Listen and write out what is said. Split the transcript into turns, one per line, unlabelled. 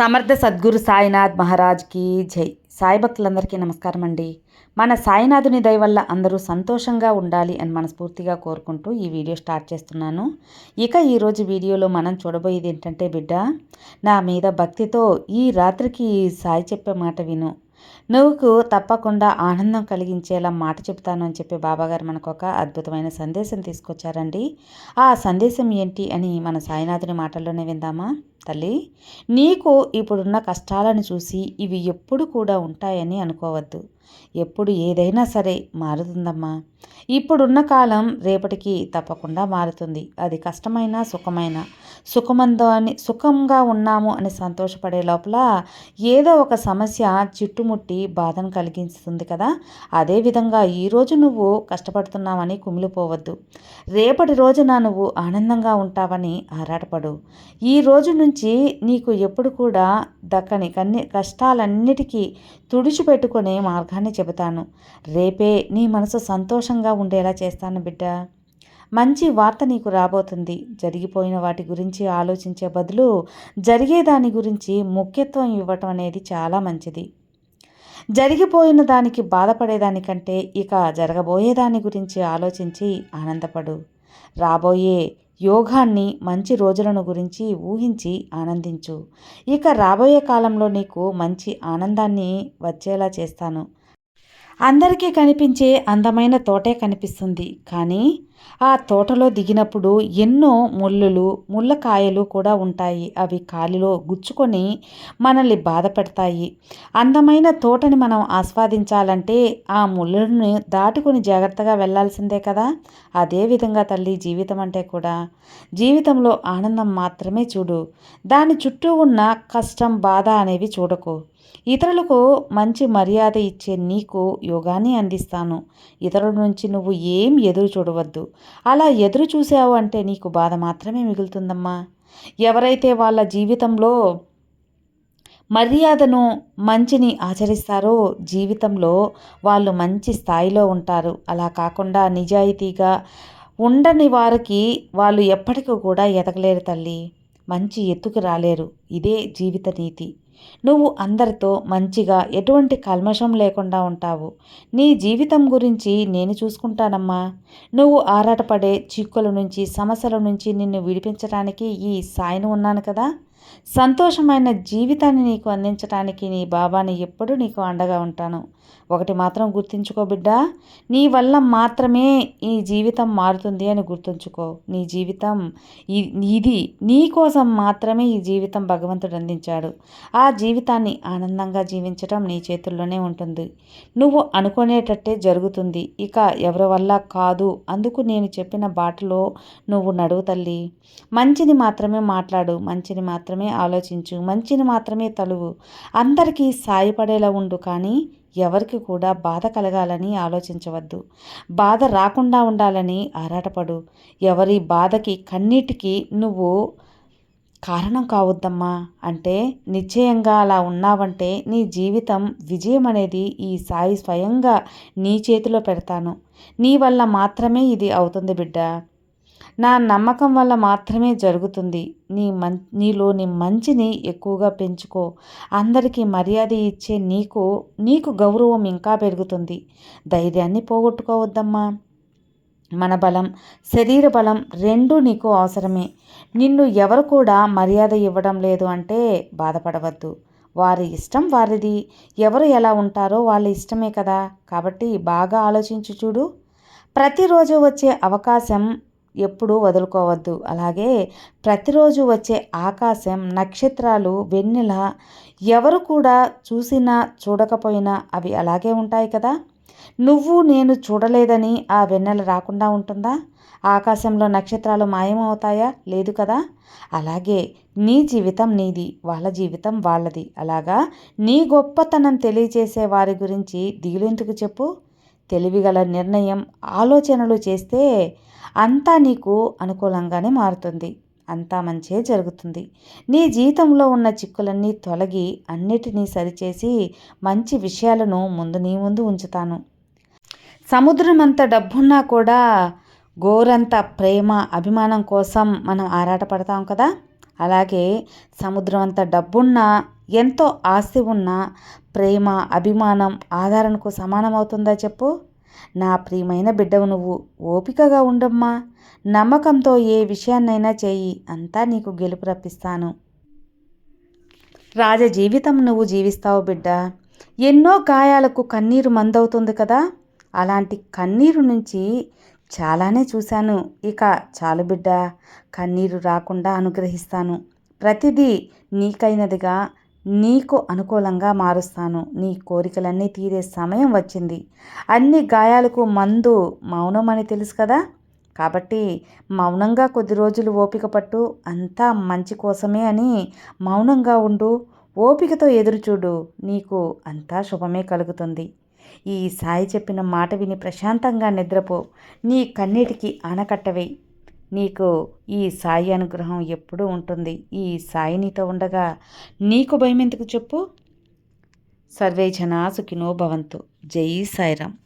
సమర్థ సద్గురు సాయినాథ్ మహారాజ్కి జై. సాయి భక్తులందరికీ నమస్కారం అండి. మన సాయినాథుని దయ వల్ల అందరూ సంతోషంగా ఉండాలి అని మనస్ఫూర్తిగా కోరుకుంటూ ఈ వీడియో స్టార్ట్ చేస్తున్నాను. ఇక ఈరోజు వీడియోలో మనం చూడబోయేది ఏంటంటే బిడ్డ నా మీద భక్తితో ఈ రాత్రికి సాయి చెప్పే మాట విను. నువ్వుకు తప్పకుండా ఆనందం కలిగించేలా మాట చెప్తాను అని చెప్పి బాబాగారు మనకు ఒక అద్భుతమైన సందేశం తీసుకొచ్చారండి. ఆ సందేశం ఏంటి అని మన సాయినాథుని మాటల్లోనే విందామా? తల్లి నీకు ఇప్పుడున్న కష్టాలను చూసి ఇవి ఎప్పుడు కూడా ఉంటాయని అనుకోవద్దు. ఎప్పుడు ఏదైనా సరే మారుతుందమ్మా. ఇప్పుడున్న కాలం రేపటికి తప్పకుండా మారుతుంది. అది కష్టమైన సుఖమైన. సుఖమందో అని సుఖంగా ఉన్నాము అని సంతోషపడే లోపల ఏదో ఒక సమస్య చుట్టుముట్టి బాధను కలిగిస్తుంది కదా. అదేవిధంగా ఈరోజు నువ్వు కష్టపడుతున్నావని కుమిలిపోవద్దు. రేపటి రోజున నువ్వు ఆనందంగా ఉంటావని ఆరాటపడు. ఈ రోజు నుంచి నీకు ఎప్పుడు కూడా దక్కని కన్ని కష్టాలన్నిటికీ తుడిచిపెట్టుకునే మార్గాన్ని చెబుతాను. రేపే నీ మనసు సంతోషంగా ఉండేలా చేస్తాను బిడ్డ. మంచి వార్త నీకు రాబోతుంది. జరిగిపోయిన వాటి గురించి ఆలోచించే బదులు జరిగేదాని గురించి ముఖ్యత్వం ఇవ్వటం అనేది చాలా మంచిది. జరిగిపోయిన దానికి బాధపడేదానికంటే ఇక జరగబోయేదాని గురించి ఆలోచించి ఆనందపడు. రాబోయే యోగాన్ని మంచి రోజులను గురించి ఊహించి ఆనందించు. ఇక రాబోయే కాలంలో నీకు మంచి ఆనందాన్ని వచ్చేలా చేస్తాను. అందరికీ కనిపించే అందమైన తోటే కనిపిస్తుంది. కానీ ఆ తోటలో దిగినప్పుడు ఎన్నో ముళ్ళులు ముళ్ళకాయలు కూడా ఉంటాయి. అవి కాలిలో గుచ్చుకొని మనల్ని బాధ పెడతాయి. అందమైన తోటని మనం ఆస్వాదించాలంటే ఆ ముళ్ళను దాటుకుని జాగ్రత్తగా వెళ్ళాల్సిందే కదా? అదేవిధంగా తల్లి జీవితం అంటే కూడా. జీవితంలో ఆనందం మాత్రమే చూడు. దాని చుట్టూ ఉన్న కష్టం బాధ అనేవి చూడకు. ఇతరులకు మంచి మర్యాద ఇచ్చే నీకు యోగాన్ని అందిస్తాను. ఇతరుల నుంచి నువ్వు ఏం ఎదురు చూడవద్దు. అలా ఎదురు చూసావు అంటే నీకు బాధ మాత్రమే మిగులుతుందమ్మా. ఎవరైతే వాళ్ళ జీవితంలో మర్యాదను మంచిని ఆచరిస్తారో జీవితంలో వాళ్ళు మంచి స్థాయిలో ఉంటారు. అలా కాకుండా నిజాయితీగా ఉండని వారికి వాళ్ళు ఎప్పటికీ కూడా ఎదగలేరు తల్లి. మంచి ఎత్తుకు రాలేరు. ఇదే జీవిత నీతి. నువ్వు అందరితో మంచిగా ఎటువంటి కల్మషం లేకుండా ఉంటావు. నీ జీవితం గురించి నేను చూసుకుంటానమ్మా. నువ్వు ఆరాటపడే చిక్కుల నుంచి సమస్యల నుంచి నిన్ను విడిపించడానికి ఈ సాయిని ఉన్నాను కదా. సంతోషమైన జీవితాన్ని నీకు అందించడానికి నీ బాబాని ఎప్పుడూ నీకు అండగా ఉంటాను. ఒకటి మాత్రం గుర్తుంచుకో బిడ్డ నీ వల్ల మాత్రమే ఈ జీవితం మారుతుంది అని గుర్తుంచుకో. నీ జీవితం ఇది నీ కోసం మాత్రమే ఈ జీవితం భగవంతుడు అందించాడు. ఆ జీవితాన్ని ఆనందంగా జీవించడం నీ చేతుల్లోనే ఉంటుంది. నువ్వు అనుకునేటట్టే జరుగుతుంది. ఇక ఎవరి వల్ల కాదు అందుకు నేను చెప్పిన బాటలో నువ్వు నడువు తల్లి. మంచిని మాత్రమే మాట్లాడు మంచిని మాత్రం మాత్రమే ఆలోచించు మంచిని మాత్రమే తలువు. అందరికీ సాయపడేలా ఉండు కానీ ఎవరికి కూడా బాధ కలగాలని ఆలోచించవద్దు. బాధ రాకుండా ఉండాలని ఆరాటపడు. ఎవరి బాధకి కన్నీటికి నువ్వు కారణం కావద్దమ్మా అంటే నిశ్చయంగా అలా ఉన్నావంటే నీ జీవితం విజయం అనేది ఈ సాయి స్వయంగా నీ చేతిలో పెడతాను. నీ వల్ల మాత్రమే ఇది అవుతుంది బిడ్డ. నా నమ్మకం వల్ల మాత్రమే జరుగుతుంది. నీ మం నీలోని మంచిని ఎక్కువగా పెంచుకో. అందరికీ మర్యాద ఇచ్చే నీకు నీకు గౌరవం ఇంకా పెరుగుతుంది. ధైర్యాన్ని పోగొట్టుకోవద్దమ్మా. మన బలం శరీర బలం రెండూ నీకు అవసరమే. నిన్ను ఎవరు కూడా మర్యాద ఇవ్వడం లేదు అంటే బాధపడవద్దు. వారి ఇష్టం వారిది. ఎవరు ఎలా ఉంటారో వాళ్ళ ఇష్టమే కదా. కాబట్టి బాగా ఆలోచించి చూడు. ప్రతిరోజు వచ్చే అవకాశం ఎప్పుడూ వదులుకోవద్దు. అలాగే ప్రతిరోజు వచ్చే ఆకాశం నక్షత్రాలు వెన్నెల ఎవరు కూడా చూసినా చూడకపోయినా అవి అలాగే ఉంటాయి కదా? నువ్వు నేను చూడలేదని ఆ వెన్నెల రాకుండా ఉంటుందా? ఆకాశంలో నక్షత్రాలు మాయమవుతాయా? లేదు కదా? అలాగే నీ జీవితం నీది వాళ్ళ జీవితం వాళ్ళది. అలాగా నీ గొప్పతనం తెలియచేసే వారి గురించి దిగులెందుకు చెప్పు? తెలివిగల నిర్ణయం ఆలోచనలు చేస్తే అంతా నీకు అనుకూలంగానే మారుతుంది. అంతా మంచే జరుగుతుంది. నీ జీవితంలో ఉన్న చిక్కులన్నీ తొలగి అన్నిటినీ సరిచేసి మంచి విషయాలను ముందు నీ ముందు ఉంచుతాను. సముద్రం అంత డబ్బున్నా కూడా గోరంత ప్రేమ అభిమానం కోసం మనం ఆరాటపడతాం కదా? అలాగే సముద్రం అంత డబ్బున్నా ఎంతో ఆస్తి ఉన్నా ప్రేమ అభిమానం ఆదరణకు సమానమవుతుందా చెప్పు? నా ప్రియమైన బిడ్డవు నువ్వు ఓపికగా ఉండమ్మా. నమ్మకంతో ఏ విషయాన్నైనా చేయి అంతా నీకు గెలుపు రప్పిస్తాను. రాజ జీవితం నువ్వు జీవిస్తావు బిడ్డ. ఎన్నో గాయాలకు కన్నీరు మందవుతుంది కదా. అలాంటి కన్నీరు నుంచి చాలానే చూశాను. ఇక చాలు బిడ్డ కన్నీరు రాకుండా అనుగ్రహిస్తాను. ప్రతిదీ నీకైనదిగా నీకు అనుకూలంగా మారుస్తాను. నీ కోరికలన్నీ తీరే సమయం వచ్చింది. అన్ని గాయాలకు మందు మౌనం అని తెలుసు కదా? కాబట్టి మౌనంగా కొద్ది రోజులు ఓపిక పట్టు. అంతా మంచి కోసమే అని మౌనంగా ఉండు. ఓపికతో ఎదురుచూడు నీకు అంతా శుభమే కలుగుతుంది. ఈ సాయి చెప్పిన మాట విని ప్రశాంతంగా నిద్రపో. నీ కన్నీటికి ఆనకట్టవే. నీకు ఈ సాయి అనుగ్రహం ఎప్పుడూ ఉంటుంది. ఈ సాయి నీతో ఉండగా నీకు భయం ఎందుకు చెప్పు? సర్వే జనా సుఖినో భవంతు. జై సాయిరామ్.